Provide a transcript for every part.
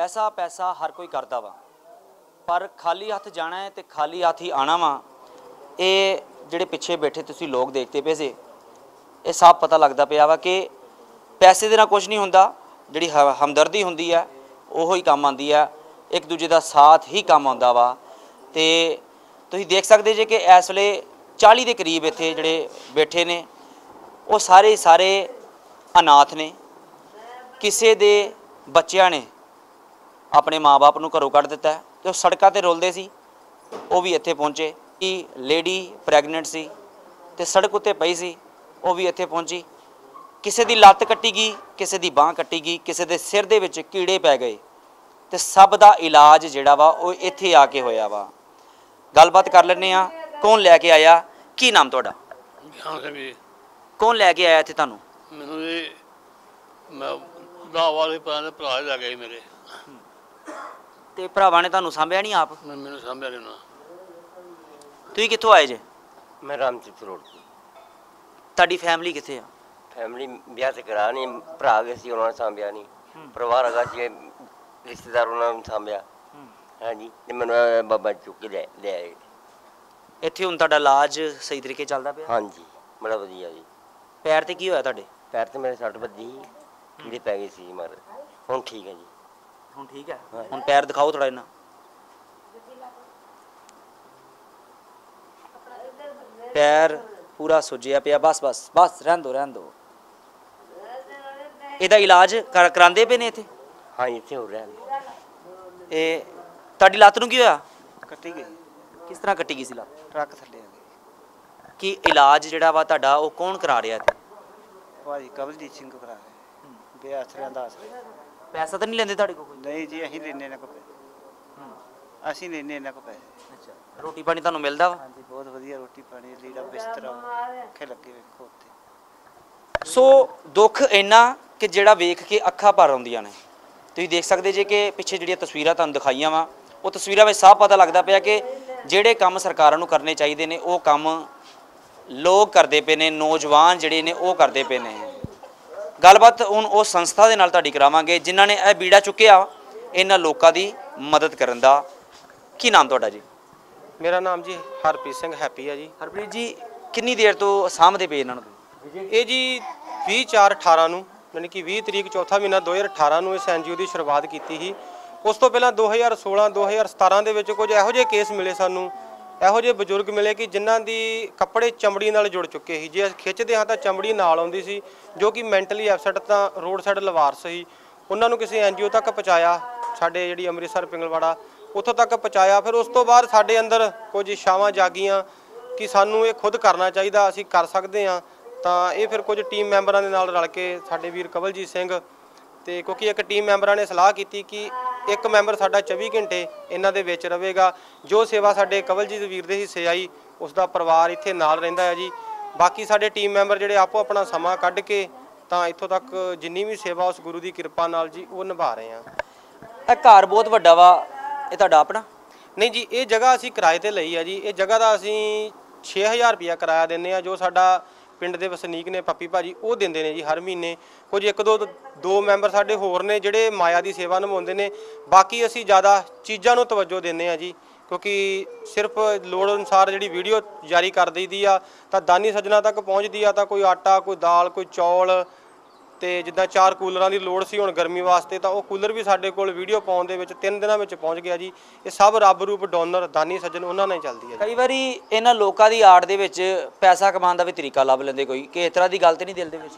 ਪੈਸਾ ਪੈਸਾ ਹਰ ਕੋਈ ਕਰਦਾ ਵਾ। ਪਰ ਖਾਲੀ ਹੱਥ ਜਾਣਾ ਹੈ ਤੇ ਖਾਲੀ ਹੱਥ ਹੀ ਆਣਾ ਵਾ, ਇਹ ਜਿਹੜੇ ਪਿੱਛੇ ਬੈਠੇ ਤੁਸੀਂ ਲੋਕ ਦੇਖਦੇ ਪਏ ਸੀ, ਇਹ ਸਭ ਪਤਾ ਲੱਗਦਾ ਪਿਆ ਵਾ ਕਿ ਪੈਸੇ ਦੇ ਨਾਲ ਕੁਝ ਨਹੀਂ ਹੁੰਦਾ, ਜਿਹੜੀ ਹ- ਹਮਦਰਦੀ ਹੁੰਦੀ ਹੈ, ਉਹੋ ਹੀ ਕੰਮ ਆਉਂਦੀ ਹੈ, ਇੱਕ ਦੂਜੇ ਦਾ ਸਾਥ ਹੀ ਕੰਮ ਆਉਂਦਾ ਵਾ। ਤੇ ਤੁਸੀਂ ਦੇਖ ਸਕਦੇ ਜੇ ਕਿ ਇਸ ਵੇਲੇ 40 ਦੇ ਕਰੀਬ ਇੱਥੇ ਜਿਹੜੇ ਬੈਠੇ ਨੇ, ਉਹ ਸਾਰੇ ਸਾਰੇ ਅਨਾਥ ਨੇ, ਕਿਸੇ ਦੇ ਬੱਚਿਆਂ ਨੇ ਆਪਣੇ ਮਾਪੇ ਨੂੰ ਘਰੋਂ ਕੱਢ ਦਿੱਤਾ ਤੇ ਉਹ ਸੜਕਾਂ ਤੇ ਰੁਲਦੇ ਸੀ। ਉਹ ਵੀ ਇੱਥੇ ਪਹੁੰਚੇ। ਕਿ ਲੇਡੀ ਪ੍ਰੈਗਨੈਂਟ ਸੀ ਤੇ ਸੜਕ ਉੱਤੇ ਪਈ ਸੀ। ਉਹ ਵੀ ਇੱਥੇ ਪਹੁੰਚੀ। ਕਿਸੇ ਦੀ ਲੱਤ ਕੱਟੀ ਗਈ ਕਿਸੇ ਦੀ ਬਾਹ ਕੱਟੀ ਗਈ ਕਿਸੇ ਦੇ ਸਿਰ ਦੇ ਵਿੱਚ ਕੀੜੇ ਪੈ ਗਏ ਤੇ ਸਭ ਦਾ ਇਲਾਜ ਜਿਹੜਾ ਵਾ ਉਹ ਇੱਥੇ ਆ ਕੇ ਹੋਇਆ ਵਾ। ਗੱਲਬਾਤ ਕਰ ਲੈਂਦੇ ਆ ਕੌਣ ਲੈ ਕੇ ਆਇਆ? ਕੀ ਨਾਮ ਤੁਹਾਡਾ? ਗਿਆਨ ਸਿੰਘ ਜੀ। ਕੌਣ ਲੈ ਕੇ ਆਇਆ ਇੱਥੇ ਤੁਹਾਨੂੰ? ਮੈਨੂੰ ਇਹ ਮੈਂ ਦਾ ਵਾਲੇ ਪੁਰਾਣੇ ਭਰਾ ਹੀ ਲੱਗੇ ਮੇਰੇ। ਤੇ ਭਰਾਵਾਂ ਨੇ ਤੁਹਾਨੂੰ ਸਾਂਭਿਆ ਨਹੀਂ ਆਪ? ਮੈਂ ਮੈਨੂੰ ਸਾਂਭਿਆ ਨਹੀਂ ਉਹਨਾਂ ਤੁਸੀਂ ਕਿੱਥੋਂ ਆਏ ਜੇ? ਮੈਂ ਰਾਮਚੰਦ ਰੋਡ ਤੋਂ। ਤੁਹਾਡੀ ਫੈਮਿਲੀ ਕਿੱਥੇ ਆ? ਫੈਮਿਲੀ ਵਿਆਹ ਤੇ ਕਰਾ ਨਹੀਂ ਭਰਾ ਗਏ ਸੀ ਉਹਨਾਂ ਨੇ ਸਾਂਭਿਆ ਨਹੀਂ। ਪਰਿਵਾਰ ਹੈਗਾ ਸੀ ਰਿਸ਼ਤੇਦਾਰ ਉਹਨਾਂ ਨੂੰ ਸਾਂਭਿਆ। ਹਾਂਜੀ ਤੇ ਮੈਨੂੰ ਇਹ ਬਾਬਾ ਚੁੱਕ ਕੇ ਲੈ ਲੈ ਆਏ। ਇੱਥੇ ਹੁਣ ਤੁਹਾਡਾ ਇਲਾਜ ਸਹੀ ਤਰੀਕੇ ਚੱਲਦਾ ਪਿਆ? ਹਾਂਜੀ ਬੜਾ ਵਧੀਆ ਜੀ। ਪੈਰ ਤੇ ਕੀ ਹੋਇਆ ਤੁਹਾਡੇ? ਪੈਰ ਤੇ ਮੇਰੇ ਸੱਟ ਵੱਜੀ ਸੀ, ਕੀੜੇ ਪੈ ਗਏ ਸੀ ਮਰ। ਹੁਣ ਠੀਕ ਹੈ ਜੀ। ਹੁਣ ਠੀਕ ਹੈ। ਹੁਣ ਪੈਰ ਦਿਖਾਓ ਥੋੜਾ ਇਹਨਾਂ ਪੈਰ ਪੂਰਾ ਸੁੱਜਿਆ ਪਿਆ। ਬਸ ਬਸ ਬਸ ਰਹਿਣ ਦੋ ਰਹਿਣ ਦੋ। ਇਹਦਾ ਇਲਾਜ ਕਰ- ਕਰਾਉਂਦੇ ਪਏ ਨੇ ਇੱਥੇ? ਹਾਂ ਇੱਥੇ ਹੋ ਰਿਹਾ ਇਹ ਤੁਹਾਡੀ ਲੱਤ ਨੂੰ ਕੀ ਹੋਇਆ? ਕੱਟੀ ਗਈ। ਕਿਸ ਤਰ੍ਹਾਂ ਕੱਟੀ ਗਈ ਸੀ ਲੱਤ? ਟਰੱਕ ਥੱਲੇ ਆ ਗਈ। ਕੀ ਇਲਾਜ ਜਿਹੜਾ ਵਾ ਤੁਹਾਡਾ ਉਹ ਕੌਣ ਕਰਾ ਰਿਹਾ ਇੱਥੇ? ਭਾਜੀ ਕਵਲਜੀਤ ਸਿੰਘ ਕਰਾ ਰਹੇ। ਬੇਅਸਰਿਆਂ ਦਾ ਆਸਰੇ। ਪੈਸਾ ਤਾਂ ਨਹੀਂ ਲੈਂਦੇ ਤੁਹਾਡੇ ਕੋਲ ਕੋਈ? ਨਹੀਂ ਜੀ ਅਸੀਂ ਲੈਨੇ ਨਾ ਕੋ ਪੈਸੇ। ਅਸੀਂ ਲੈਨੇ ਨਾ ਕੋ ਪੈਸੇ। ਅੱਛਾ। ਰੋਟੀ ਪਾਣੀ ਤੁਹਾਨੂੰ ਮਿਲਦਾ ਵਾ? ਹਾਂਜੀ ਬਹੁਤ ਵਧੀਆ ਰੋਟੀ ਪਾਣੀ ਲੀੜਾ ਬਿਸਤਰਾ ਅੱਖੇ ਲੱਗੇ ਵੇਖੋ ਉੱਤੇ ਸੋ ਦੁੱਖ ਇੰਨਾ ਕਿ ਜਿਹੜਾ ਵੇਖ ਕੇ ਅੱਖਾਂ ਭਰ ਆਉਂਦੀਆਂ ਨੇ। ਤੁਸੀਂ ਦੇਖ ਸਕਦੇ ਜੇ ਕਿ ਪਿੱਛੇ ਜਿਹੜੀਆਂ ਤਸਵੀਰਾਂ ਤੁਹਾਨੂੰ ਦਿਖਾਈਆਂ ਵਾ ਉਹ ਤਸਵੀਰਾਂ ਵਿੱਚ ਸਾਫ਼ ਪਤਾ ਲੱਗਦਾ ਪਿਆ ਕਿ ਜਿਹੜੇ ਕੰਮ ਸਰਕਾਰਾਂ ਨੂੰ ਕਰਨੇ ਚਾਹੀਦੇ ਨੇ ਉਹ ਕੰਮ ਲੋਕ ਕਰਦੇ ਪਏ ਨੇ ਨੌਜਵਾਨ ਜਿਹੜੇ ਨੇ ਉਹ ਕਰਦੇ ਪਏ ਨੇ। ਗੱਲਬਾਤ ਹੁਣ ਉਹ ਸੰਸਥਾ ਦੇ ਨਾਲ ਤੁਹਾਡੀ ਕਰਾਵਾਂਗੇ ਜਿਨ੍ਹਾਂ ਨੇ ਇਹ ਬੀੜਾ ਚੁੱਕਿਆ ਇਹਨਾਂ ਲੋਕਾਂ ਦੀ ਮਦਦ ਕਰਨ ਦਾ ਕੀ ਨਾਮ ਤੁਹਾਡਾ ਜੀ? ਮੇਰਾ ਨਾਮ ਜੀ ਹਰਪ੍ਰੀਤ ਸਿੰਘ ਹੈਪੀ ਆ ਜੀ। ਹਰਪ੍ਰੀਤ ਜੀ ਕਿੰਨੀ ਦੇਰ ਤੋਂ ਸਾਂਭਦੇ ਪਏ ਇਹਨਾਂ ਨੂੰ? ਇਹ ਜੀ 20 4 18 ਨੂੰ ਯਾਨੀ ਕਿ 20 ਤਰੀਕ ਚੌਥਾ ਮਹੀਨਾ 2018 ਨੂੰ ਇਸ ਐਨਜੀਓ ਦੀ ਸ਼ੁਰੂਆਤ ਕੀਤੀ ਸੀ। ਉਸ ਤੋਂ ਪਹਿਲਾਂ 2016 2017 ਦੇ ਵਿੱਚ ਕੁਝ ਇਹੋ ਜਿਹੇ ਕੇਸ ਮਿਲੇ ਸਾਨੂੰ ਇਹੋ ਜਿਹੇ ਬਜ਼ੁਰਗ ਮਿਲੇ ਕਿ ਜਿਨ੍ਹਾਂ ਦੀ ਕੱਪੜੇ ਚਮੜੀ ਨਾਲ ਜੁੜ ਚੁੱਕੇ ਸੀ। ਜੇ ਅਸੀਂ ਖਿੱਚਦੇ ਹਾਂ ਤਾਂ ਚਮੜੀ ਨਾਲ ਆਉਂਦੀ ਸੀ, ਜੋ ਕਿ ਮੈਂਟਲੀ ਐਪਸੈਟ ਤਾਂ ਰੋਡ ਸਾਈਡ ਲਵਾਰਸ ਸੀ। ਉਹਨਾਂ ਨੂੰ ਕਿਸੇ ਐਨਜੀਓ ਤੱਕ ਪਹੁੰਚਾਇਆ, ਸਾਡੇ ਜਿਹੜੀ ਅੰਮ੍ਰਿਤਸਰ ਪਿੰਗਲਵਾੜਾ, ਉੱਥੋਂ ਤੱਕ ਪਹੁੰਚਾਇਆ। ਫਿਰ ਉਸ ਤੋਂ ਬਾਅਦ ਸਾਡੇ ਅੰਦਰ ਕੁਝ ਇਛਾਵਾਂ ਜਾਗੀਆਂ ਕਿ ਸਾਨੂੰ ਇਹ ਖੁਦ ਕਰਨਾ ਚਾਹੀਦਾ, ਅਸੀਂ ਕਰ ਸਕਦੇ ਹਾਂ। ਤਾਂ ਇਹ ਫਿਰ ਕੁਝ ਟੀਮ ਮੈਂਬਰਾਂ ਦੇ ਨਾਲ ਰਲ ਕੇ ਸਾਡੇ ਵੀਰ ਕਵਲਜੀਤ ਸਿੰਘ ਤੇ ਕਿਉਂਕਿ ਇੱਕ ਟੀਮ ਮੈਂਬਰਾਂ ਨੇ ਸਲਾਹ ਕੀਤੀ ਕਿ ਇੱਕ ਮੈਂਬਰ ਸਾਡਾ 24 ਘੰਟੇ ਇਹਨਾਂ ਦੇ ਵਿੱਚ ਰਹੇਗਾ। ਜੋ ਸੇਵਾ ਸਾਡੇ ਕਵਲਜੀਤ ਵੀਰ ਦੇ ਹਿੱਸੇ ਆਈ ਉਸ ਦਾ ਪਰਿਵਾਰ ਇੱਥੇ ਨਾਲ ਰਹਿੰਦਾ ਹੈ ਜੀ। ਬਾਕੀ ਸਾਡੇ ਟੀਮ ਮੈਂਬਰ ਜਿਹੜੇ ਆਪੋ ਆਪਣਾ ਸਮਾਂ ਕੱਢ ਕੇ ਤਾਂ ਇੱਥੋਂ ਤੱਕ ਜਿੰਨੀ ਵੀ ਸੇਵਾ ਉਸ ਗੁਰੂ ਦੀ ਕਿਰਪਾ ਨਾਲ ਜੀ ਉਹ ਨਿਭਾ ਰਹੇ ਆ ਇਹ ਘਰ ਬਹੁਤ ਵੱਡਾ ਵਾ ਇਹ ਤੁਹਾਡਾ ਆਪਣਾ? ਨਹੀਂ ਜੀ ਇਹ ਜਗ੍ਹਾ ਅਸੀਂ ਕਿਰਾਏ ਤੇ ਲਈ ਆ ਜੀ। ਇਹ ਜਗ੍ਹਾ ਦਾ ਅਸੀਂ 6000 ਰੁਪਿਆ ਕਿਰਾਇਆ ਦਿੰਦੇ ਆ ਜੋ ਸਾਡਾ ਪਿੰਡ ਦੇ ਵਸਨੀਕ ਨੇ, ਪੱਪੀ ਭਾਜੀ, ਉਹ ਦਿੰਦੇ ਨੇ ਜੀ ਹਰ ਮਹੀਨੇ। ਕੁਝ ਇੱਕ ਦੋ ਦੋ ਮੈਂਬਰ ਸਾਡੇ ਹੋਰ ਨੇ ਜਿਹੜੇ ਮਾਇਆ ਦੀ ਸੇਵਾ ਨਿਭਾਉਂਦੇ ਨੇ। ਬਾਕੀ ਅਸੀਂ ਜ਼ਿਆਦਾ ਚੀਜ਼ਾਂ ਨੂੰ ਤਵੱਜੋ ਦਿੰਦੇ ਆ ਜੀ, ਕਿਉਂਕਿ ਸਿਰਫ ਲੋੜ ਅਨੁਸਾਰ ਜਿਹੜੀ ਵੀਡੀਓ ਜਾਰੀ ਕਰ ਦਈਦੀ ਆ, ਤਾਂ ਦਾਨੀ ਸੱਜਣਾ ਤੱਕ ਪਹੁੰਚਦੀ ਆ, ਤਾਂ ਕੋਈ ਆਟਾ, ਕੋਈ ਦਾਲ, ਕੋਈ ਚੌਲ ਤੇ ਜਿੱਦਾਂ ਚਾਰ ਕੂਲਰਾਂ ਦੀ ਲੋੜ ਸੀ ਹੁਣ ਗਰਮੀ ਵਾਸਤੇ, ਤਾਂ ਉਹ ਕੂਲਰ ਵੀ ਸਾਡੇ ਕੋਲ ਵੀਡੀਓ ਪਾਉਣ ਦੇ ਵਿੱਚ 3 ਦਿਨਾਂ ਵਿੱਚ ਪਹੁੰਚ ਗਿਆ ਜੀ। ਇਹ ਸਭ ਰੱਬ ਰੂਪ ਡੋਨਰ, ਦਾਨੀ ਸੱਜਣ ਉਹਨਾਂ ਨਾਲ ਹੀ ਚੱਲਦੀ ਹੈ ਕਈ ਵਾਰੀ ਇਹਨਾਂ ਲੋਕਾਂ ਦੀ ਆੜ ਦੇ ਵਿੱਚ ਪੈਸਾ ਕਮਾਉਣ ਦਾ ਵੀ ਤਰੀਕਾ ਲੱਭ ਲੈਂਦੇ ਕੋਈ, ਕਿ ਇਸ ਤਰ੍ਹਾਂ ਦੀ ਗੱਲ ਤੇ ਨਹੀਂ ਦਿਲ ਦੇ ਵਿੱਚ?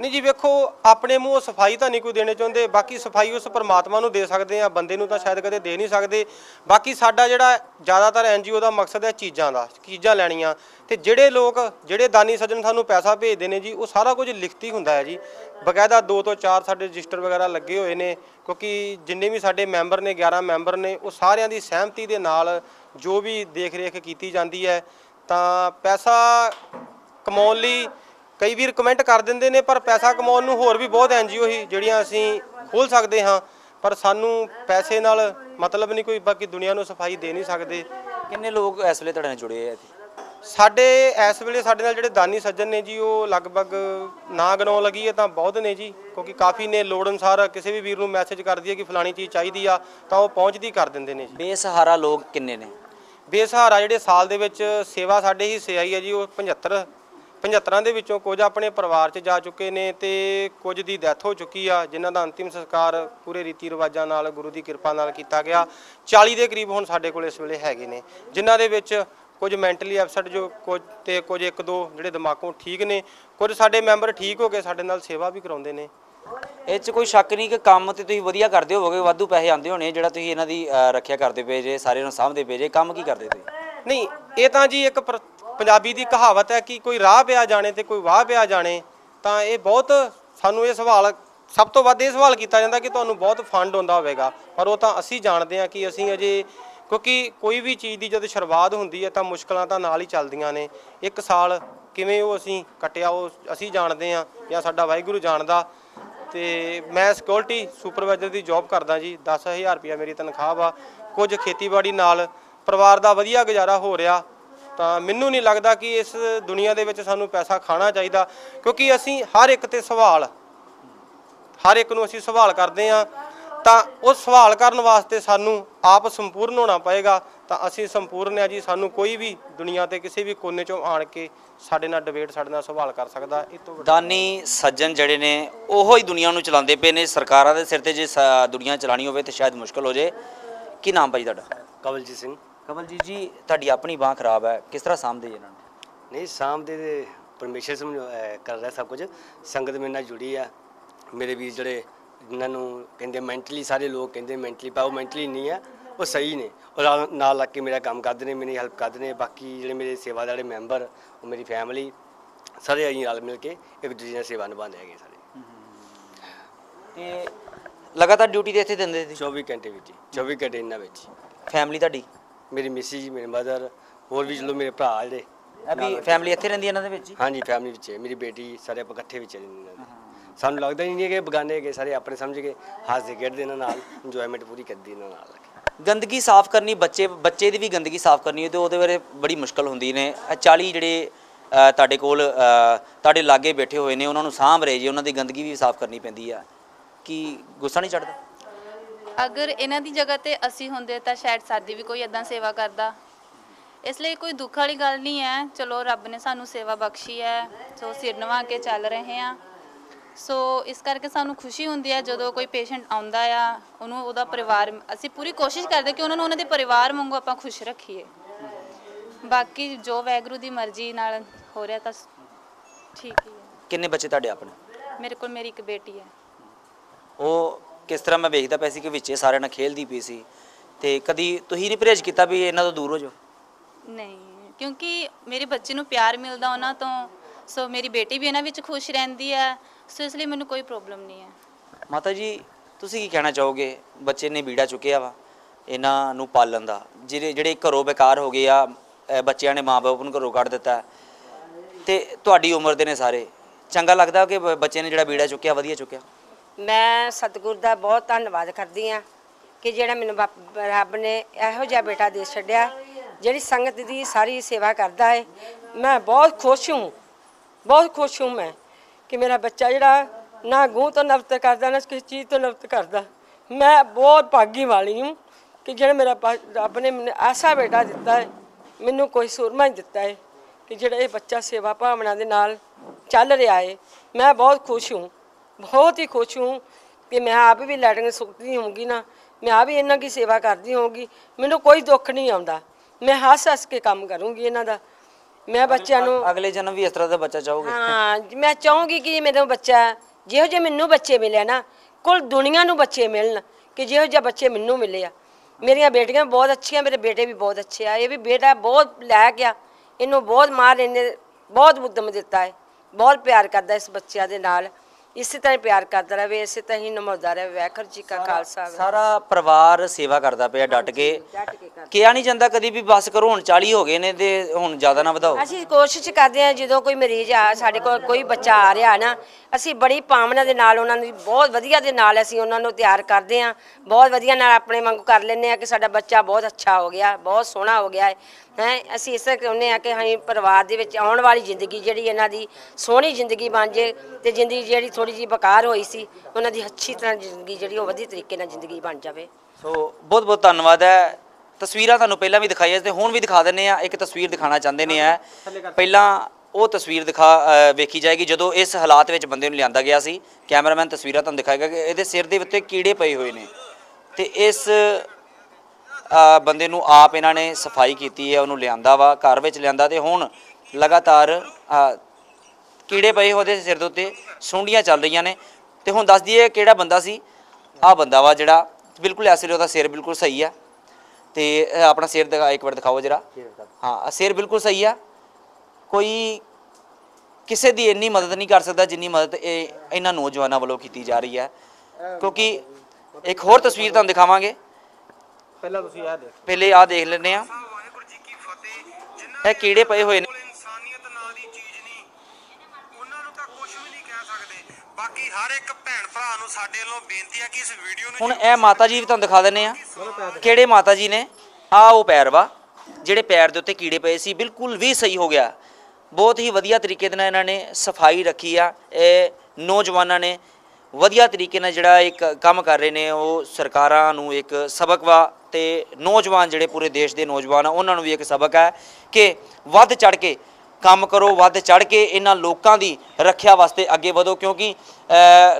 ਨਹੀਂ ਜੀ, ਵੇਖੋ, ਆਪਣੇ ਮੂੰਹੋਂ ਸਫ਼ਾਈ ਤਾਂ ਨਹੀਂ ਕੋਈ ਦੇਣੇ ਚਾਹੁੰਦੇ। ਬਾਕੀ ਸਫ਼ਾਈ ਉਸ ਪਰਮਾਤਮਾ ਨੂੰ ਦੇ ਸਕਦੇ ਆ, ਬੰਦੇ ਨੂੰ ਤਾਂ ਸ਼ਾਇਦ ਕਦੇ ਦੇ ਨਹੀਂ ਸਕਦੇ। ਬਾਕੀ ਸਾਡਾ ਜਿਹੜਾ ਜ਼ਿਆਦਾਤਰ ਐਨਜੀਓ ਦਾ ਮਕਸਦ ਹੈ ਚੀਜ਼ਾਂ ਦਾ, ਚੀਜ਼ਾਂ ਲੈਣੀਆਂ। ਤੇ ਜਿਹੜੇ ਲੋਕ, ਜਿਹੜੇ ਦਾਨੀ ਸੱਜਣ ਸਾਨੂੰ ਪੈਸਾ ਭੇਜਦੇ ਨੇ ਜੀ, ਉਹ ਸਾਰਾ ਕੁਝ ਲਿਖਤੀ ਹੁੰਦਾ ਹੈ ਜੀ। ਬਕਾਇਦਾ 2 ਤੋਂ 4 ਸਾਡੇ ਰਜਿਸਟਰ ਵਗੈਰਾ ਲੱਗੇ ਹੋਏ ਨੇ, ਕਿਉਂਕਿ ਜਿੰਨੇ ਵੀ ਸਾਡੇ ਮੈਂਬਰ ਨੇ 11 ਮੈਂਬਰ ਨੇ, ਉਹ ਸਾਰਿਆਂ ਦੀ ਸਹਿਮਤੀ ਦੇ ਨਾਲ ਜੋ ਵੀ ਦੇਖ ਰੇਖ ਕੀਤੀ ਜਾਂਦੀ ਹੈ, ਤਾਂ ਪੈਸਾ ਕਮਾਉਣ ਲਈ ਕਈ ਵੀਰ ਕਮੈਂਟ ਕਰ ਦਿੰਦੇ ਨੇ ਪਰ ਪੈਸਾ ਕਮਾਉਣ ਨੂੰ ਹੋਰ ਵੀ ਬਹੁਤ ਐਨਜੀਓ ਹੀ ਜਿਹੜੀਆਂ ਅਸੀਂ ਖੋਲ ਸਕਦੇ ਹਾਂ। ਪਰ ਸਾਨੂੰ ਪੈਸੇ ਨਾਲ ਮਤਲਬ ਨਹੀਂ ਕੋਈ ਬਾਕੀ ਦੁਨੀਆ ਨੂੰ ਸਫ਼ਾਈ ਦੇ ਨਹੀਂ ਸਕਦੇ। ਕਿੰਨੇ ਲੋਕ ਇਸ ਵੇਲੇ ਤੁਹਾਡੇ ਨਾਲ ਜੁੜੇ ਆ ਇੱਥੇ? ਸਾਡੇ ਇਸ ਵੇਲੇ ਸਾਡੇ ਨਾਲ ਜਿਹੜੇ ਦਾਨੀ ਸੱਜਣ ਨੇ ਜੀ ਉਹ ਲਗਭਗ ਨਾ ਗਣਾਉਣ ਲੱਗੀ ਹੈ ਤਾਂ ਬਹੁਤ ਨੇ ਜੀ ਕਿਉਂਕਿ ਕਾਫੀ ਨੇ। ਲੋੜ ਅਨੁਸਾਰ ਕਿਸੇ ਵੀ ਵੀਰ ਨੂੰ ਮੈਸੇਜ ਕਰ ਦਈਏ ਕਿ ਫਲਾਣੀ ਚੀਜ਼ ਚਾਹੀਦੀ ਆ ਤਾਂ ਉਹ ਪਹੁੰਚਦੀ ਕਰ ਦਿੰਦੇ ਨੇ ਜੀ। ਬੇਸਹਾਰਾ ਲੋਕ ਕਿੰਨੇ ਨੇ? ਬੇਸਹਾਰਾ ਜਿਹੜੇ ਸਾਲ ਦੇ ਵਿੱਚ ਸੇਵਾ ਸਾਡੇ ਹਿੱਸੇ ਆਈ ਹੈ ਜੀ ਉਹ 75 75 ਦੇ ਵਿੱਚੋਂ ਕੁਝ ਆਪਣੇ ਪਰਿਵਾਰ 'ਚ ਜਾ ਚੁੱਕੇ ਨੇ ਤੇ ਕੁਝ ਦੀ ਡੈਥ ਹੋ ਚੁੱਕੀ ਆ ਜਿਨ੍ਹਾਂ ਦਾ ਅੰਤਿਮ ਸੰਸਕਾਰ ਪੂਰੇ ਰੀਤੀ ਰਿਵਾਜਾਂ ਨਾਲ ਗੁਰੂ ਦੀ ਕਿਰਪਾ ਨਾਲ ਕੀਤਾ ਗਿਆ। 40 ਦੇ ਕਰੀਬ ਹੁਣ ਸਾਡੇ ਕੋਲ ਇਸ ਵੇਲੇ ਹੈਗੇ ਨੇ ਜਿਨ੍ਹਾਂ ਦੇ ਵਿੱਚ ਕੁਝ ਮੈਂਟਲੀ ਅਪਸੈਟ ਜੋ ਕੁਝ ਤੇ ਕੁਝ ਇੱਕ ਦੋ ਜਿਹੜੇ ਦਿਮਾਗੋਂ ਠੀਕ ਨੇ ਕੁਝ ਸਾਡੇ ਮੈਂਬਰ ਠੀਕ ਹੋ ਕੇ ਸਾਡੇ ਨਾਲ ਸੇਵਾ ਵੀ ਕਰਾਉਂਦੇ ਨੇ। ਇਹ 'ਚ ਕੋਈ ਸ਼ੱਕ ਨਹੀਂ ਕਿ ਕੰਮ ਤੇ ਤੁਸੀਂ ਵਧੀਆ ਕਰਦੇ ਹੋਵੋਗੇ ਵਾਧੂ ਪੈਸੇ ਆਉਂਦੇ ਹੋਣੇ ਜਿਹੜਾ ਤੁਸੀਂ ਇਹਨਾਂ ਦੀ ਰੱਖਿਆ ਕਰਦੇ ਪਏ ਜੇ ਸਾਰਿਆਂ ਨੂੰ ਸਾਂਭਦੇ ਪਏ ਜੇ ਕੰਮ ਕੀ ਕਰਦੇ ਤੁਸੀਂ? ਨਹੀਂ ਇਹ ਤਾਂ ਜੀ ਇੱਕ ਪਰ- ਪੰਜਾਬੀ ਦੀ ਕਹਾਵਤ ਹੈ ਕਿ ਕੋਈ ਰਾਹ ਪਿਆ ਜਾਣੇ ਤੇ ਕੋਈ ਵਾਹ ਪਿਆ ਜਾਣੇ, ਤਾਂ ਇਹ ਬਹੁਤ ਸਾਨੂੰ ਇਹ ਸਵਾਲ, ਸਭ ਤੋਂ ਵੱਧ ਇਹ ਸਵਾਲ ਕੀਤਾ ਜਾਂਦਾ ਕਿ ਤੁਹਾਨੂੰ ਬਹੁਤ ਫੰਡ ਹੁੰਦਾ ਹੋਵੇਗਾ। ਪਰ ਉਹ ਤਾਂ ਅਸੀਂ ਜਾਣਦੇ ਹਾਂ ਕਿ ਅਸੀਂ ਅਜੇ ਕਿਉਂਕਿ ਕੋਈ ਵੀ ਚੀਜ਼ ਦੀ ਜਦ ਸ਼ੁਰੂਆਤ ਹੁੰਦੀ ਹੈ ਤਾਂ ਮੁਸ਼ਕਲਾਂ ਤਾਂ ਨਾਲ ਹੀ ਚੱਲਦੀਆਂ ਨੇ। ਇੱਕ ਸਾਲ ਕਿਵੇਂ ਉਹ ਅਸੀਂ ਕੱਟਿਆ, ਉਹ ਅਸੀਂ ਜਾਣਦੇ ਹਾਂ ਜਾਂ ਸਾਡਾ ਵਾਹਿਗੁਰੂ ਜਾਣਦਾ। ਤੇ ਮੈਂ ਸਿਕਿਉਰਿਟੀ ਸੁਪਰਵਾਈਜ਼ਰ ਦੀ ਜੌਬ ਕਰਦਾ ਜੀ 10000 ਰੁਪਇਆ ਮੇਰੀ ਤਨਖਾਹ ਵਾ। ਕੁਝ ਖੇਤੀਬਾੜੀ ਨਾਲ ਪਰਿਵਾਰ ਦਾ ਵਧੀਆ ਗੁਜ਼ਾਰਾ ਹੋ ਰਿਹਾ। ਤਾਂ ਮੈਨੂੰ ਨਹੀਂ ਲੱਗਦਾ ਕਿ ਇਸ ਦੁਨੀਆ ਦੇ ਵਿੱਚ ਸਾਨੂੰ ਪੈਸਾ ਖਾਣਾ ਚਾਹੀਦਾ ਕਿਉਂਕਿ ਅਸੀਂ ਹਰ ਇੱਕ ਤੇ ਸਵਾਲ ਹਰ ਇੱਕ ਨੂੰ ਅਸੀਂ ਸਵਾਲ ਕਰਦੇ ਆ ਤਾਂ ਉਹ ਸਵਾਲ ਕਰਨ ਵਾਸਤੇ ਸਾਨੂੰ ਆਪ ਸੰਪੂਰਨ ਹੋਣਾ ਪਏਗਾ ਤਾਂ ਅਸੀਂ ਸੰਪੂਰਨ ਆ ਜੀ ਸਾਨੂੰ ਕੋਈ ਵੀ ਦੁਨੀਆ ਤੇ ਕਿਸੇ ਵੀ ਕੋਨੇ ਚੋਂ ਆਣ ਕੇ ਸਾਡੇ ਨਾਲ ਡਿਬੇਟ ਸਾਡੇ ਨਾਲ ਸਵਾਲ ਕਰ ਸਕਦਾ ਇਹ ਤੋਂ ਵੱਡਾ ਦਾਨੀ ਸੱਜਣ ਜਿਹੜੇ ਨੇ ਉਹੋ ਹੀ ਦੁਨੀਆ ਨੂੰ ਚਲਾਉਂਦੇ ਪਏ ਨੇ ਸਰਕਾਰਾਂ ਦੇ ਸਿਰ ਤੇ ਜੇ ਦੁਨੀਆ ਚਲਾਣੀ ਹੋਵੇ ਤੇ ਸ਼ਾਇਦ ਮੁਸ਼ਕਲ ਹੋ ਜੇ। ਕੀ ਨਾਮ ਭਾਈ ਤੁਹਾਡਾ? ਕਵਲਜੀਤ ਸਿੰਘ। ਕਮਲਜੀਤ ਜੀ ਤੁਹਾਡੀ ਆਪਣੀ ਬਾਹ ਖਰਾਬ ਹੈ। ਕਿਸ ਤਰ੍ਹਾਂ ਸਾਂਭਦੇ ਜੀ ਇਹਨਾਂ ਨੂੰ? ਨਹੀਂ ਸ਼ਾਮ ਦੇ ਦੇ ਪਰਮੇਸ਼ਰ ਸਮਝ ਕਰ ਰਿਹਾ ਸਭ ਕੁਝ। ਸੰਗਤ ਮੇਰੇ ਨਾਲ ਜੁੜੀ ਆ। ਮੇਰੇ ਵੀਰ ਜਿਹੜੇ ਜਿਨ੍ਹਾਂ ਨੂੰ ਕਹਿੰਦੇ ਮੈਂਟਲੀ ਸਾਰੇ ਲੋਕ ਕਹਿੰਦੇ ਮੈਂਟਲੀ ਉਹ ਮੈਂਟਲੀ ਨਹੀਂ ਆ ਉਹ ਸਹੀ ਨੇ। ਉਹ ਨਾਲ- ਲੱਗ ਕੇ ਮੇਰਾ ਕੰਮ ਕਰਦੇ ਨੇ ਮੇਰੀ ਹੈਲਪ ਕਰਦੇ ਨੇ। ਬਾਕੀ ਜਿਹੜੇ ਮੇਰੇ ਸੇਵਾਦਾਰ ਮੈਂਬਰ ਉਹ ਮੇਰੀ ਫੈਮਿਲੀ ਸਾਰੇ ਅਸੀਂ ਨਾਲ ਮਿਲ ਕੇ ਇੱਕ ਦੂਜੇ ਨਾਲ ਸੇਵਾ ਨਿਭਾਉਂਦੇ ਹੈਗੇ ਸਾਰੇ। ਤੇ ਲਗਾਤਾਰ ਡਿਊਟੀ ਤੇ ਇੱਥੇ ਦਿੰਦੇ ਸੀ 24 ਘੰਟੇ ਵਿੱਚ ਹੀ, 24 ਘੰਟੇ ਇਹਨਾਂ ਵਿੱਚ। ਫੈਮਿਲੀ ਤੁਹਾਡੀ? ਮੇਰੀ ਮਿਸਿਸ ਮੇਰੇ ਮਦਰ ਹੋਰ ਵੀ ਚਲੋ ਮੇਰੇ ਭਰਾ ਜਿਹੜੇ ਅਭੀ ਫੈਮਿਲੀ ਇੱਥੇ ਰਹਿੰਦੀ ਹੈ ਇਹਨਾਂ ਦੇ ਵਿੱਚ ਹੀ? ਹਾਂਜੀ ਫੈਮਿਲੀ ਵਿੱਚ ਹੈ। ਮੇਰੀ ਬੇਟੀ ਸਾਰੇ ਆਪਾਂ ਇਕੱਠੇ ਵਿੱਚ ਰਹਿੰਦੇ ਨੇ ਸਾਨੂੰ ਲੱਗਦਾ ਹੀ ਨਹੀਂ ਕਿ ਬਗਾਨੇ ਹੈਗੇ ਸਾਰੇ ਆਪਣੇ ਸਮਝ ਕੇ ਹੱਸਦੇ ਖੇਡਦੇ ਇਹਨਾਂ ਨਾਲ ਇੰਜੋਇਮੈਂਟ ਪੂਰੀ ਕਰਦੇ ਇਹਨਾਂ ਨਾਲ। ਗੰਦਗੀ ਸਾਫ਼ ਕਰਨੀ ਬੱਚੇ ਬੱਚੇ ਦੀ ਵੀ ਗੰਦਗੀ ਸਾਫ਼ ਕਰਨੀ ਹੈ ਤੇ ਉਹਦੇ ਬਾਰੇ ਬੜੀ ਮੁਸ਼ਕਲ ਹੁੰਦੀ ਨੇ। ਇਹ 40 ਜਿਹੜੇ ਅ, ਤੁਹਾਡੇ ਕੋਲ ਅ, ਤੁਹਾਡੇ ਲਾਗੇ ਬੈਠੇ ਹੋਏ ਨੇ ਉਹਨਾਂ ਨੂੰ ਸਾਂਭ ਰਹੇ ਜੀ ਉਹਨਾਂ ਦੀ ਗੰਦਗੀ ਵੀ ਸਾਫ਼ ਕਰਨੀ ਪੈਂਦੀ ਆ। ਕੀ ਗੁੱਸਾ ਨਹੀਂ ਚੜਦਾ? ਅਗਰ ਇਹਨਾਂ ਦੀ ਜਗ੍ਹਾ ਤੇ ਅਸੀਂ ਹੁੰਦੇ ਤਾਂ ਸ਼ਾਇਦ ਸਾਡੀ ਵੀ ਕੋਈ ਇਦਾਂ ਸੇਵਾ ਕਰਦਾ। ਇਸ ਲਈ ਕੋਈ ਦੁੱਖ ਵਾਲੀ ਗੱਲ ਨਹੀਂ ਹੈ। ਚਲੋ ਰੱਬ ਨੇ ਸਾਨੂੰ ਸੇਵਾ ਬਖਸ਼ੀ ਹੈ। ਸੋ ਸਿਰ ਨਵਾ ਕੇ ਚੱਲ ਰਹੇ ਹਾਂ। ਸੋ ਇਸ ਕਰਕੇ ਸਾਨੂੰ ਖੁਸ਼ੀ ਹੁੰਦੀ ਹੈ ਜਦੋਂ ਕੋਈ ਪੇਸ਼ੈਂਟ ਆਉਂਦਾ ਆ ਉਹਨੂੰ ਉਹਦਾ ਪਰਿਵਾਰ ਅਸੀਂ ਪੂਰੀ ਕੋਸ਼ਿਸ਼ ਕਰਦੇ ਕਿ ਉਹਨਾਂ ਨੂੰ ਉਹਨਾਂ ਦੇ ਪਰਿਵਾਰ ਵਾਂਗੂ ਆਪਾਂ ਖੁਸ਼ ਰੱਖੀਏ। ਬਾਕੀ ਜੋ ਵੈਗਰੂ ਦੀ ਮਰਜ਼ੀ ਨਾਲ ਹੋ ਰਿਹਾ ਤਾਂ ਠੀਕ ਹੀ ਹੈ। ਕਿੰਨੇ ਬੱਚੇ ਤੁਹਾਡੇ ਆਪਣੇ? ਮੇਰੇ ਕੋਲ ਮੇਰੀ ਇੱਕ ਬੇਟੀ ਹੈ। ਉਹ ਕਿਸ ਤਰ੍ਹਾਂ ਮੈਂ ਵੇਖਦਾ ਪਿਆ ਸੀ ਕਿ ਵਿੱਚੇ ਸਾਰਿਆਂ ਨਾਲ ਖੇਲਦੀ ਪਈ ਸੀ ਤੇ ਕਦੀ ਤੁਸੀਂ ਨਹੀਂ ਪਰਹੇਜ਼ ਕੀਤਾ ਵੀ ਇਹਨਾਂ ਤੋਂ ਦੂਰ ਹੋ ਜਾਓ? ਨਹੀਂ ਕਿਉਂਕਿ ਮੇਰੇ ਬੱਚੇ ਨੂੰ ਪਿਆਰ ਮਿਲਦਾ ਉਹਨਾਂ ਤੋਂ ਸੋ ਮੇਰੀ ਬੇਟੀ ਵੀ ਇਹਨਾਂ ਵਿੱਚ ਖੁਸ਼ ਰਹਿੰਦੀ ਹੈ ਸੋ ਇਸ ਲਈ ਮੈਨੂੰ ਕੋਈ ਪ੍ਰੋਬਲਮ ਨਹੀਂ ਹੈ। ਮਾਤਾ ਜੀ ਤੁਸੀਂ ਕੀ ਕਹਿਣਾ ਚਾਹੋਗੇ? ਬੱਚੇ ਨੇ ਬੀੜਾ ਚੁੱਕਿਆ ਵਾ ਇਹਨਾਂ ਨੂੰ ਪਾਲਣ ਦਾ। ਜਿਹੜੇ ਜਿਹੜੇ ਘਰੋਂ ਬੇਕਾਰ ਹੋ ਗਏ ਆ ਬੱਚਿਆਂ ਨੇ ਮਾਪੇ ਨੂੰ ਘਰੋਂ ਕੱਢ ਦਿੱਤਾ। ਤੇ ਤੁਹਾਡੀ ਉਮਰ ਦੇ ਨੇ ਸਾਰੇ। ਚੰਗਾ ਲੱਗਦਾ ਕਿ ਬ- ਬੱਚੇ ਨੇ ਜਿਹੜਾ ਬੀੜਾ ਚੁੱਕਿਆ ਵਧੀਆ ਚੁੱਕਿਆ? ਮੈਂ ਸਤਿਗੁਰ ਦਾ ਬਹੁਤ ਧੰਨਵਾਦ ਕਰਦੀ ਆ ਕਿ ਜਿਹੜਾ ਮੈਨੂੰ ਬਾਪ- ਰੱਬ ਨੇ ਇਹੋ ਜਿਹਾ ਬੇਟਾ ਦੇ ਛੱਡਿਆ, ਜਿਹੜੀ ਸੰਗਤ ਦੀ ਸਾਰੀ ਸੇਵਾ ਕਰਦਾ ਹੈ ਮੈਂ ਬਹੁਤ ਖੁਸ਼ ਹਾਂ, ਬਹੁਤ ਖੁਸ਼ ਹਾਂ ਮੈਂ ਕਿ ਮੇਰਾ ਬੱਚਾ ਜਿਹੜਾ ਨਾ ਗੂੰ ਤੋਂ ਨਫ਼ਰਤ ਕਰਦਾ, ਨਾ ਕਿਸੇ ਚੀਜ਼ ਤੋਂ ਨਫ਼ਰਤ ਕਰਦਾ। ਮੈਂ ਬਹੁਤ ਭਾਗੀ ਵਾਲੀ ਹਾਂ ਕਿ ਜਿਹੜਾ ਮੇਰਾ ਰੱਬ ਨੇ ਮੈਨੂੰ ਐਸਾ ਬੇਟਾ ਦਿੱਤਾ ਹੈ ਮੈਨੂੰ ਕੋਈ ਸੁਰਮਾ ਹੀ ਦਿੱਤਾ ਹੈ ਕਿ ਜਿਹੜਾ ਇਹ ਬੱਚਾ ਸੇਵਾ ਭਾਵਨਾ ਦੇ ਨਾਲ ਚੱਲ ਰਿਹਾ ਹੈ ਮੈਂ ਬਹੁਤ ਖੁਸ਼ ਹਾਂ ਬਹੁਤ ਹੀ ਖੁਸ਼ ਹਾਂ ਕਿ ਮੈਂ ਆਪ ਵੀ ਲੈਟਰਿੰਗ ਸੁੱਕਦੀ ਹੋਊਂਗੀ ਨਾ ਮੈਂ ਆ ਵੀ ਇਹਨਾਂ ਦੀ ਸੇਵਾ ਕਰਦੀ ਹੋਊਂਗੀ ਮੈਨੂੰ ਕੋਈ ਦੁੱਖ ਨਹੀਂ ਆਉਂਦਾ। ਮੈਂ ਹੱਸ ਹੱਸ ਕੇ ਕੰਮ ਕਰੂੰਗੀ ਇਹਨਾਂ ਦਾ। ਮੈਂ ਬੱਚਿਆਂ ਨੂੰ ਅਗਲੇ ਜਨਮ ਵੀ ਇਸ ਤਰ੍ਹਾਂ ਦਾ ਬੱਚਾ ਚਾਹੋਗੇ? ਹਾਂ ਮੈਂ ਚਾਹੂੰਗੀ ਕਿ ਮੇਰਾ ਬੱਚਾ ਜਿਹੋ ਜਿਹੇ ਮੈਨੂੰ ਬੱਚੇ ਮਿਲੇ ਨਾ ਕੁੱਲ ਦੁਨੀਆ ਨੂੰ ਬੱਚੇ ਮਿਲਣ ਕਿ ਜਿਹੋ ਜਿਹੇ ਬੱਚੇ ਮੈਨੂੰ ਮਿਲੇ ਆ। ਮੇਰੀਆਂ ਬੇਟੀਆਂ ਬਹੁਤ ਅੱਛੀਆਂ ਮੇਰੇ ਬੇਟੇ ਵੀ ਬਹੁਤ ਅੱਛੇ ਆ ਇਹ ਵੀ ਬੇਟਾ ਬਹੁਤ ਲੈ ਗਿਆ ਇਹਨੂੰ ਬਹੁਤ ਮਾਰ ਇਹਨੇ ਬਹੁਤ ਉਦਮ ਦਿੱਤਾ ਹੈ ਬਹੁਤ ਪਿਆਰ ਕਰਦਾ ਇਸ ਬੱਚਿਆਂ ਦੇ ਨਾਲ। ਇਸੇ ਤਰ੍ਹਾਂ ਹੀ ਪਿਆਰ ਕਰਦਾ ਰਹੇ ਇਸੇ ਤਰ੍ਹਾਂ ਹੀ ਨਿਭਾਉਂਦਾ ਰਹੇ ਵਾਹਿਗੁਰੂ ਜੀ ਕਾ ਖਾਲਸਾ ਸਾਰਾ ਪਰਿਵਾਰ ਸੇਵਾ ਕਰਦਾ ਪਿਆ ਡਟ ਕੇ। ਕਿਹਾ ਨਹੀਂ ਜਾਂਦਾ ਕਦੀ ਵੀ ਬਸ ਕਰੋ ਹੁਣ 40 ਹੋ ਗਏ ਨੇ ਤੇ ਹੁਣ ਜ਼ਿਆਦਾ ਨਾ ਵਧਾਓ। ਅਸੀਂ ਕੋਸ਼ਿਸ਼ ਕਰਦੇ ਹਾਂ ਜਦੋਂ ਕੋਈ ਮਰੀਜ਼ ਆ ਸਾਡੇ ਕੋਲ ਕੋਈ ਬੱਚਾ ਆ ਰਿਹਾ ਨਾ ਅਸੀਂ ਬੜੀ ਪਾਵਨਾ ਦੇ ਨਾਲ ਉਹਨਾਂ ਨੂੰ ਬਹੁਤ ਵਧੀਆ ਦੇ ਨਾਲ ਅਸੀਂ ਉਹਨਾਂ ਨੂੰ ਤਿਆਰ ਕਰਦੇ ਹਾਂ। ਬਹੁਤ ਵਧੀਆ ਨਾਲ ਆਪਣੇ ਵਾਂਗੂ ਕਰ ਲੈਂਦੇ ਆ ਕਿ ਸਾਡਾ ਬੱਚਾ ਬਹੁਤ ਅੱਛਾ ਹੋ ਗਿਆ ਬਹੁਤ ਸੋਹਣਾ ਹੋ ਗਿਆ ਹੈ। ਹੈ, ਅਸੀਂ ਇਸ ਤਰ੍ਹਾਂ ਚਾਹੁੰਦੇ ਆ ਕਿ ਅਸੀਂ ਪਰਿਵਾਰ ਦੇ ਵਿੱਚ ਆਉਣ ਵਾਲੀ ਜ਼ਿੰਦਗੀ ਜਿਹੜੀ ਇਹਨਾਂ ਦੀ ਸੋਹਣੀ ਜ਼ਿੰਦਗੀ ਬਣ ਜੇ ਤੇ ਜ਼ਿੰਦਗੀ ਜਿਹੜੀ ਥੋੜੀ ਜਿਹੀ ਬੇਕਾਰ ਹੋਈ ਸੀ, ਉਹਨਾਂ ਦੀ ਅੱਛੀ ਤਰ੍ਹਾਂ ਜ਼ਿੰਦਗੀ ਜਿਹੜੀ ਉਹ ਵਧੀਆ ਤਰੀਕੇ ਨਾਲ ਜ਼ਿੰਦਗੀ ਬਣ ਜਾਵੇ। ਸੋ ਬਹੁਤ ਬਹੁਤ ਧੰਨਵਾਦ ਹੈ। ਤਸਵੀਰਾਂ ਤੁਹਾਨੂੰ ਪਹਿਲਾਂ ਵੀ ਦਿਖਾਈਆਂ ਤੇ ਹੁਣ ਵੀ ਦਿਖਾ ਦਿੰਨੇ ਆ ਇੱਕ ਤਸਵੀਰ ਦਿਖਾਣਾ ਚਾਹੁੰਦੇ ਨੇ ਆ ਪਹਿਲਾਂ ਉਹ ਤਸਵੀਰ ਦਿਖਾ ਵੇਖੀ ਜਾਏਗੀ ਜਦੋਂ ਇਸ ਹਾਲਾਤ ਵਿੱਚ ਬੰਦੇ ਨੂੰ ਲਿਆਂਦਾ ਗਿਆ ਸੀ। ਕੈਮਰਾਮੈਨ ਤਸਵੀਰਾਂ ਤੁਹਾਨੂੰ ਦਿਖਾਏਗਾ ਕਿ ਇਹਦੇ ਸਿਰ ਦੇ ਉੱਤੇ ਕੀੜੇ ਪਏ ਹੋਏ ਨੇ। ਤੇ ਇਸ ਬੰਦੇ ਨੂੰ ਆਪ ਇਹਨਾਂ ਨੇ ਸਫ਼ਾਈ ਕੀਤੀ ਹੈ ਉਹਨੂੰ ਲਿਆਂਦਾ ਵਾ ਘਰ ਵਿੱਚ ਲਿਆਂਦਾ ਤੇ ਹੁਣ ਲਗਾਤਾਰ ਕੀੜੇ ਪਏ ਉਹਦੇ ਸਿਰ ਦੇ ਉੱਤੇ ਸੁੰਡੀਆਂ ਚੱਲ ਰਹੀਆਂ ਨੇ। ਤੇ ਹੁਣ ਦੱਸ ਦਈਏ ਕਿਹੜਾ ਬੰਦਾ ਸੀ? ਆਹ ਬੰਦਾ ਵਾ ਜਿਹੜਾ ਬਿਲਕੁਲ ਐਸੇ ਉਹਦਾ ਸਿਰ ਬਿਲਕੁਲ ਸਹੀ ਆ। ਤੇ ਆਪਣਾ ਸਿਰ ਦਿਖਾ ਇੱਕ ਵਾਰ ਦਿਖਾਓ ਜਰਾ। ਹਾਂ ਸਿਰ ਬਿਲਕੁਲ ਸਹੀ ਆ। ਕੋਈ ਕਿਸੇ ਦੀ ਇੰਨੀ ਮਦਦ ਨਹੀਂ ਕਰ ਸਕਦਾ ਜਿੰਨੀ ਮਦਦ ਇਹ ਇਹਨਾਂ ਨੌਜਵਾਨਾਂ ਵੱਲੋਂ ਕੀਤੀ ਜਾ ਰਹੀ ਹੈ ਕਿਉਂਕਿ ਇੱਕ ਹੋਰ ਤਸਵੀਰ ਤੁਹਾਨੂੰ ਦਿਖਾਵਾਂਗੇ। ਪਹਿਲਾਂ ਤੁਸੀਂ ਇਹ ਦੇਖੋ। ਪਹਿਲੇ ਆਹ ਦੇਖ ਲੈਂਦੇ ਆ ਇਹ ਕੀੜੇ ਪਏ ਹੋਏ ਨੇ। ਇਨਸਾਨੀਅਤ ਨਾਂ ਦੀ ਚੀਜ਼ ਨਹੀਂ ਉਹਨਾਂ ਨੂੰ ਤਾਂ ਕੁਝ ਵੀ ਨਹੀਂ ਕਹਿ ਸਕਦੇ। ਬਾਕੀ ਹਰ ਇੱਕ ਭੈਣ ਭਰਾ ਨੂੰ ਸਾਡੇ ਵੱਲੋਂ ਬੇਨਤੀ ਹੈ ਕਿ ਇਸ ਵੀਡੀਓ ਨੂੰ ਹੁਣ ਇਹ ਮਾਤਾ ਜੀ ਵੀ ਤੁਹਾਨੂੰ ਦਿਖਾ ਦਿੰਨੇ ਆ ਕਿਹੜੇ ਮਾਤਾ ਜੀ ਨੇ? ਆ ਉਹ ਪੈਰ ਵਾ ਜਿਹੜੇ ਪੈਰ ਦੇ ਉੱਤੇ ਕੀੜੇ ਪਏ ਸੀ ਬਿਲਕੁਲ ਵੀ ਸਹੀ ਹੋ ਗਿਆ। ਬਹੁਤ ਹੀ ਵਧੀਆ ਤਰੀਕੇ ਦੇ ਨਾਲ ਇਹਨਾਂ ਨੇ ਸਫ਼ਾਈ ਰੱਖੀ ਆ। ਇਹ ਨੌਜਵਾਨਾਂ ਨੇ ਵਧੀਆ ਤਰੀਕੇ ਨਾਲ ਜਿਹੜਾ ਇੱਕ ਕੰਮ ਕਰ ਰਹੇ ਨੇ, ਉਹ ਸਰਕਾਰਾਂ ਨੂੰ ਇੱਕ ਸਬਕ ਵਾ ਤੇ ਨੌਜਵਾਨ ਜਿਹੜੇ ਪੂਰੇ ਦੇਸ਼ ਦੇ ਨੌਜਵਾਨ ਆ, ਉਹਨਾਂ ਨੂੰ ਵੀ ਇੱਕ ਸਬਕ ਹੈ ਕਿ ਵੱਧ ਚੜ ਕੇ ਕੰਮ ਕਰੋ, ਵੱਧ ਚੜ ਕੇ ਇਹਨਾਂ ਲੋਕਾਂ ਦੀ ਰੱਖਿਆ ਵਾਸਤੇ ਅੱਗੇ ਵਧੋ ਕਿਉਂਕਿ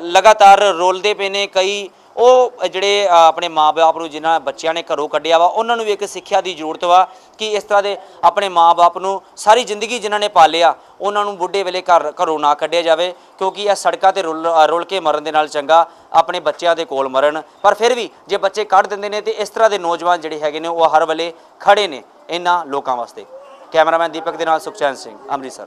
ਲਗਾਤਾਰ ਰੋਲਦੇ ਪਏ ਨੇ ਕਈ ਉਹ ਜਿਹੜੇ ਅ, ਆਪਣੇ ਮਾਪੇ ਨੂੰ ਜਿਨ੍ਹਾਂ ਬੱਚਿਆਂ ਨੇ ਘਰੋਂ ਕੱਢਿਆ ਵਾ ਉਹਨਾਂ ਨੂੰ ਵੀ ਇੱਕ ਸਿੱਖਿਆ ਦੀ ਜ਼ਰੂਰਤ ਵਾ ਕਿ ਇਸ ਤਰ੍ਹਾਂ ਦੇ ਆਪਣੇ ਮਾਪੇ ਨੂੰ ਸਾਰੀ ਜ਼ਿੰਦਗੀ ਜਿਨ੍ਹਾਂ ਨੇ ਪਾਲਿਆ ਉਹਨਾਂ ਨੂੰ ਬੁੱਢੇ ਵੇਲੇ ਘਰ ਘਰੋਂ ਨਾ ਕੱਢਿਆ ਜਾਵੇ ਕਿਉਂਕਿ ਇਹ ਸੜਕਾਂ ਤੇ ਰੁਲ ਰੁਲ ਕੇ ਮਰਨ ਦੇ ਨਾਲ ਚੰਗਾ ਆਪਣੇ ਬੱਚਿਆਂ ਦੇ ਕੋਲ ਮਰਨ। ਪਰ ਫਿਰ ਵੀ ਜੇ ਬੱਚੇ ਕੱਢ ਦਿੰਦੇ ਨੇ ਤੇ ਇਸ ਤਰ੍ਹਾਂ ਦੇ ਨੌਜਵਾਨ ਜਿਹੜੇ ਹੈਗੇ ਨੇ ਉਹ ਹਰ ਵੇਲੇ ਖੜੇ ਨੇ ਇਹਨਾਂ ਲੋਕਾਂ ਵਾਸਤੇ। ਕੈਮਰਾਮੈਨ ਦੀਪਕ ਦੇ ਨਾਲ ਸੁਖਚੈਨ ਸਿੰਘ ਅੰਮ੍ਰਿਤਸਰ।